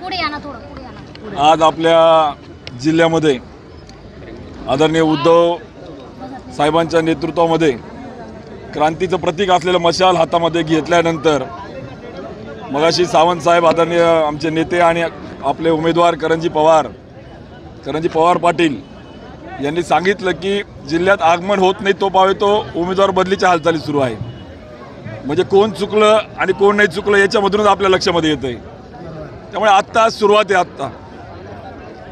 पुढे या ना. थोडं पुढे या ना. आज आपल्या जिल्ह्यामध्ये आदरणीय उद्धव साहेबांच्या नेतृत्वामध्ये क्रांतीचं प्रतीक असलेलं मशाल हातामध्ये घेतल्यानंतर मगाशी सावंत साहेब आदरणीय आमचे नेते आणि आपले उमेदवार करंजी पवार करंजी पवार पाटील यांनी सांगितलं की जिल्ह्यात आगमन होत नाही तो पावे तो उमेदवार बदलीच्या हालचाली सुरू आहे. म्हणजे कोण चुकलं आणि कोण नाही चुकलं याच्यामधूनच आपल्या लक्षामध्ये येतं आहे त्यामुळे आत्ता सुरुवात आहे आत्ता.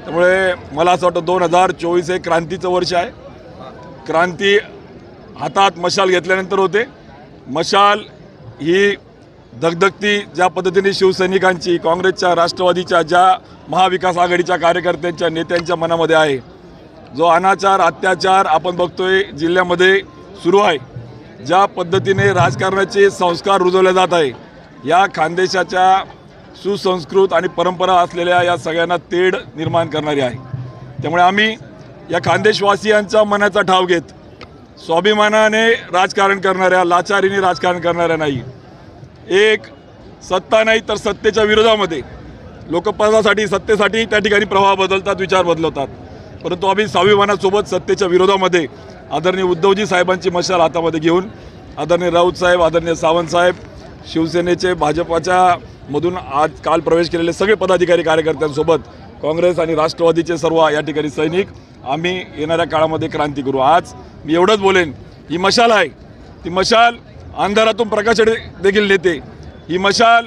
त्यामुळे मला असं वाटतं दोन हजार चोवीस हे क्रांतीचं वर्ष आहे. क्रांती हातात मशाल घेतल्यानंतर होते. मशाल ही धगधगती ज्या पद्धतीने शिवसैनिकांची काँग्रेसच्या राष्ट्रवादीच्या ज्या महाविकास आघाडीच्या कार्यकर्त्यांच्या नेत्यांच्या मनामध्ये आहे जो अनाचार अत्याचार आपण बघतोय जिल्ह्यामध्ये सुरू आहे. ज्या पद्धतीने राजकारणाचे संस्कार रुजवले जात आहे या खानदेशाच्या सुसंस्कृत आणि परंपरा असलेल्या या सगळ्यांना तेढ निर्माण करणारी आहे. त्यामुळे आम्ही या खानदेशवासियांचा मनाचा ठाव घेत स्वाभिमानाने राजकारण करणाऱ्या लाचारीने राजकारण करणाऱ्या नाही एक सत्ता नाही तर सत्तेच्या विरोधामध्ये लोकपदासाठी सत्तेसाठी त्या ठिकाणी प्रवाह बदलतात विचार बदलवतात परंतु आम्ही स्वाभिमानासोबत सत्तेच्या विरोधामध्ये आदरणीय उद्धवजी साहेबांची मशाल हातामध्ये घेऊन आदरणीय राऊत साहेब आदरणीय सावंत साहेब शिवसेनेचे भाजपाच्या मधून आज काल प्रवेश केलेले सगळे पदाधिकारी कार्यकर्त्यांसोबत काँग्रेस आणि राष्ट्रवादीचे सर्व या ठिकाणी सैनिक आम्ही येणाऱ्या काळामध्ये क्रांती करू. आज मी एवढंच बोलेन ही मशाल आहे. ती मशाल अंधारातून प्रकाश देखील नेते. ही मशाल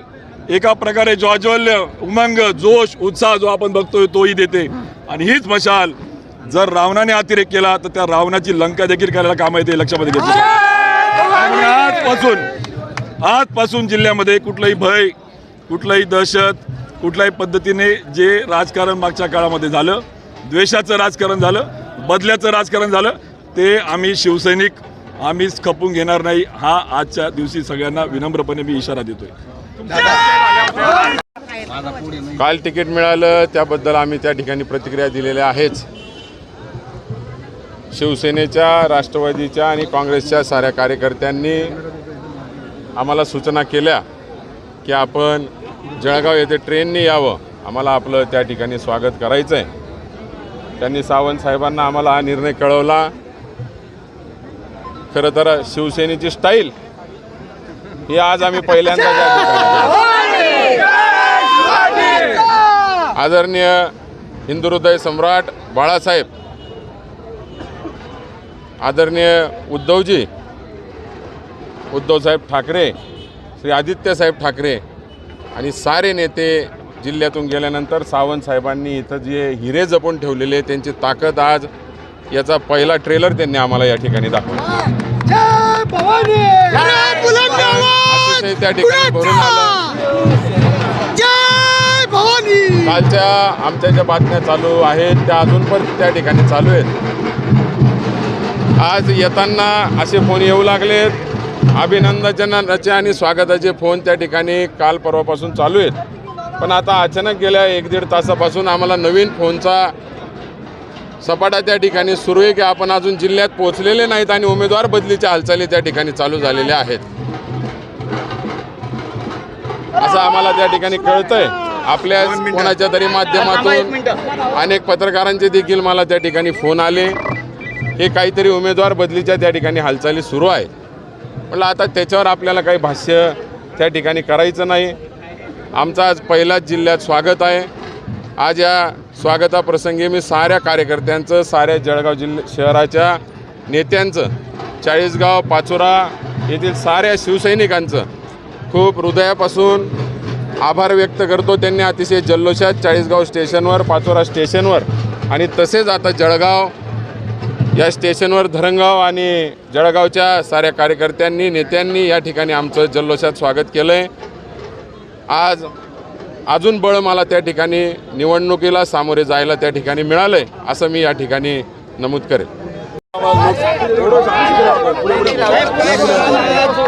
एका प्रकारे ज्वाज्वल्य उमंग जोश उत्साह जो आपण बघतोय तोही देते. आणि हीच मशाल जर रावणाने अतिरेक केला तर त्या रावणाची लंका देखील करायला काम येते लक्षामध्ये घेतलं. आजपासून आजपासून जिल्ह्यामध्ये कुठलंही भय कुठलंही दहशत कुठल्याही पद्धतीने जे राजकारण मागच्या काळामध्ये झालं द्वेषाचं राजकारण झालं बदल्याचं राजकारण झालं ते आम्ही शिवसैनिक आम्हीच खपून घेणार नाही. हा आजच्या दिवशी सगळ्यांना विनम्रपणे मी इशारा देतोय. काल तिकीट मिळालं त्याबद्दल आम्ही त्या ठिकाणी प्रतिक्रिया दिलेल्या आहेच. शिवसेनेच्या राष्ट्रवादीच्या आणि काँग्रेसच्या साऱ्या कार्यकर्त्यांनी आम्हाला सूचना केल्या की आपण जळगाव येथे ट्रेनने यावं. आम्हाला आपलं त्या ठिकाणी स्वागत करायचं आहे त्यांनी सावंत साहेबांना आम्हाला हा निर्णय कळवला. खरं तर शिवसेनेची स्टाईल ही आज आम्ही पहिल्यांदा आदरणीय हिंदुहृदय सम्राट बाळासाहेब आदरणीय उद्धवजी उद्धवसाहेब ठाकरे श्री आदित्यसाहेब ठाकरे आणि सारे नेते जिल्ह्यातून गेल्यानंतर सावंत साहेबांनी इथं जे हिरे जपून ठेवलेले त्यांची ताकद आज याचा पहिला ट्रेलर त्यांनी आम्हाला या ठिकाणी दाखवला. अतिशय त्या ठिकाणी भरून आलं. कालच्या आमच्या ज्या बातम्या चालू आहेत त्या अजून पण त्या ठिकाणी चालू आहेत. आज येताना असे फोन येऊ लागलेत. अभिनंदनाचे आणि स्वागताचे फोन त्या ठिकाणी काल परवापासून चालू आहेत. पण आता अचानक गेल्या एक दीड तासापासून आम्हाला नवीन फोनचा सपाटा त्या ठिकाणी सुरू आहे की आपण अजून जिल्ह्यात पोहोचलेले नाहीत आणि उमेदवार बदलीच्या हालचाली त्या ठिकाणी चालू झालेल्या आहेत. असं आम्हाला त्या ठिकाणी कळतंय. आपल्या कोणाच्या तरी माध्यमातून अनेक पत्रकारांचे देखील मला त्या ठिकाणी फोन आले. हे काहीतरी उमेदवार बदलीच्या त्या ठिकाणी हालचाली सुरू आहे. म्हटलं आता त्याच्यावर आपल्याला काही भाष्य त्या ठिकाणी करायचं नाही. आमचं आज पहिलाच जिल्ह्यात स्वागत आहे. आज या स्वागताप्रसंगी मी साऱ्या कार्यकर्त्यांचं साऱ्या जळगाव जिल्ह्या शहराच्या नेत्यांचं चाळीसगाव पाचोरा येथील साऱ्या शिवसैनिकांचं खूप हृदयापासून आभार व्यक्त करतो. त्यांनी अतिशय जल्लोषात चाळीसगाव स्टेशनवर पाचोरा स्टेशनवर आणि तसेच आता जळगाव या स्टेशनवर धरणगाव आणि जळगावच्या साऱ्या कार्यकर्त्यांनी नेत्यांनी या ठिकाणी आमचं जल्लोषात स्वागत केलं आहे आज अजून बळ मला त्या ठिकाणी निवडणुकीला सामोरे जायला त्या ठिकाणी मिळालं आहे असं मी या ठिकाणी नमूद करेन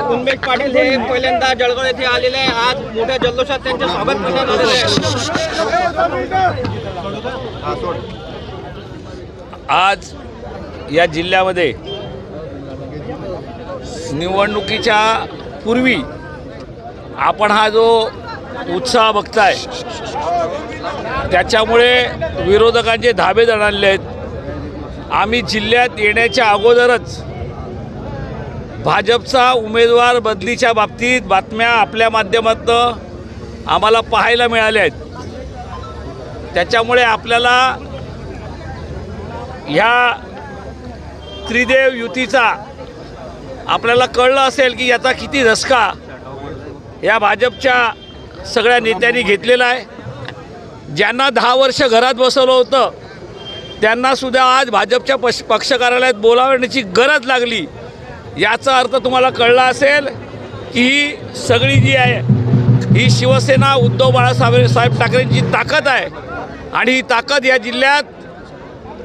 उन्मेष पाटील हे पहिल्यांदा जळगाव येथे आलेले आहे. आज मोठ्या जल्लोषात त्यांचे स्वागत करण्यात आलेले आहे. आज या जिल्ह्यामध्ये निवडणुकीच्या पूर्वी आपण हा जो उत्साह बघताय त्याच्यामुळे विरोधकांचे धाबे जणाले आहेत. आम्ही जिल्ह्यात येण्याच्या अगोदरच भाजपचा उमेदवार बदलीच्या बाबतीत बातम्या आपल्या माध्यमातून आम्हाला पाहायला मिळाल्या आहेत. त्याच्यामुळे आपल्याला ह्या त्रिदेव युतीचा. आपल्याला कळलं असेल की याचा किती धसका या भाजपच्या सगळ्या नेत्यांनी घेतलेला आहे. ज्यांना दहा वर्ष घरात बसवलं होतं त्यांनासुद्धा आज भाजपच्या पक्ष पक्ष कार्यालयात बोलावण्याची गरज लागली. याचा अर्थ तुम्हाला कळला असेल की ही सगळी जी आहे ही शिवसेना उद्धव बाळासाहेब साहेब ठाकरेंची ताकद आहे. आणि ही ताकद या जिल्ह्यात